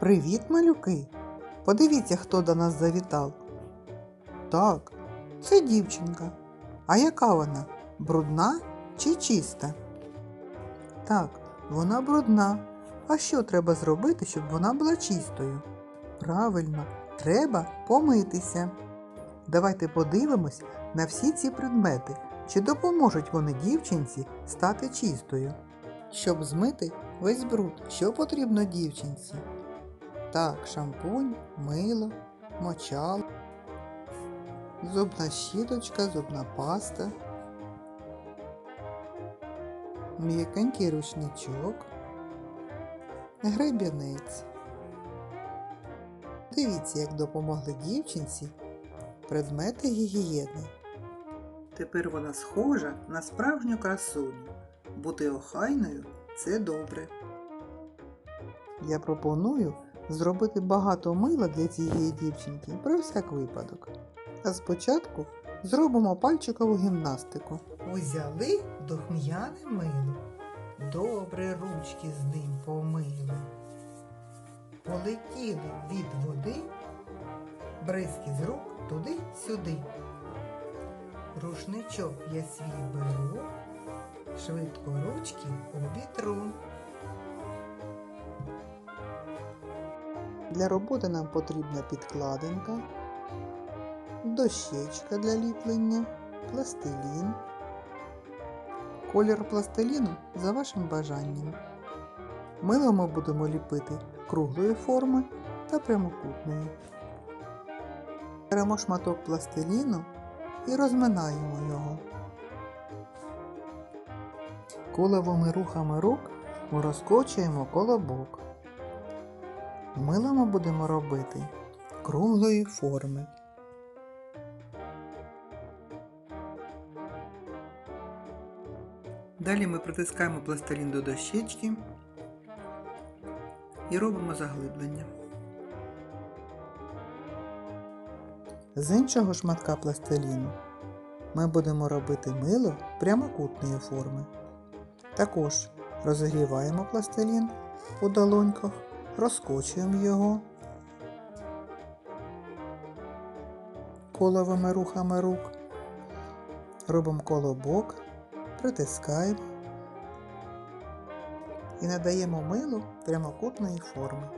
Привіт, малюки! Подивіться, хто до нас завітав. Так, це дівчинка. А яка вона? Брудна чи чиста? Так, вона брудна. А що треба зробити, щоб вона була чистою? Правильно, треба помитися. Давайте подивимось на всі ці предмети, чи допоможуть вони дівчинці стати чистою. Щоб змити весь бруд, що потрібно дівчинці? Так, шампунь, мило, мочал, зубна щіточка, зубна паста, м'якенький рушничок, гребінець. Дивіться, як допомогли дівчинці предмети гігієни. Тепер вона схожа на справжню красуню. Бути охайною це добре. Я пропоную зробити багато мила для цієї дівчинки про всяк випадок. А спочатку зробимо пальчикову гімнастику. Узяли духм'яне мило. Добре ручки з ним помили. Полетіли від води, бризки з рук туди-сюди. Рушничок я свій беру, швидко ручки обітру. Для роботи нам потрібна підкладинка, дощечка для ліплення, пластилін. Колір пластиліну за вашим бажанням. Мило ми будемо ліпити круглої форми та прямокутної. Беремо шматок пластиліну і розминаємо його. Коловими рухами рук ми розкочуємо колобок. Мило ми будемо робити круглої форми. Далі ми притискаємо пластилін до дощечки і робимо заглиблення. З іншого шматка пластиліну ми будемо робити мило прямокутної форми. Також розігріваємо пластилін у долоньках, розкочуємо його коловими рухами рук, робимо колобок, притискаємо і надаємо милу прямокутної форми.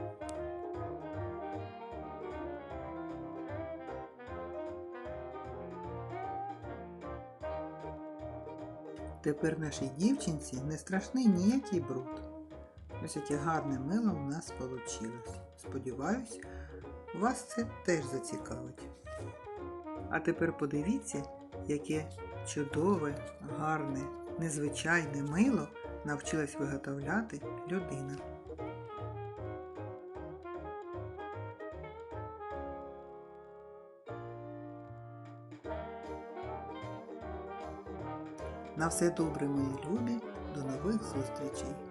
Тепер нашій дівчинці не страшний ніякий бруд. Ось яке гарне мило у нас вийшло. Сподіваюсь, вас це теж зацікавить. А тепер подивіться, яке чудове, гарне, незвичайне мило навчилась виготовляти людина. На все добре, мої любі, до нових зустрічей!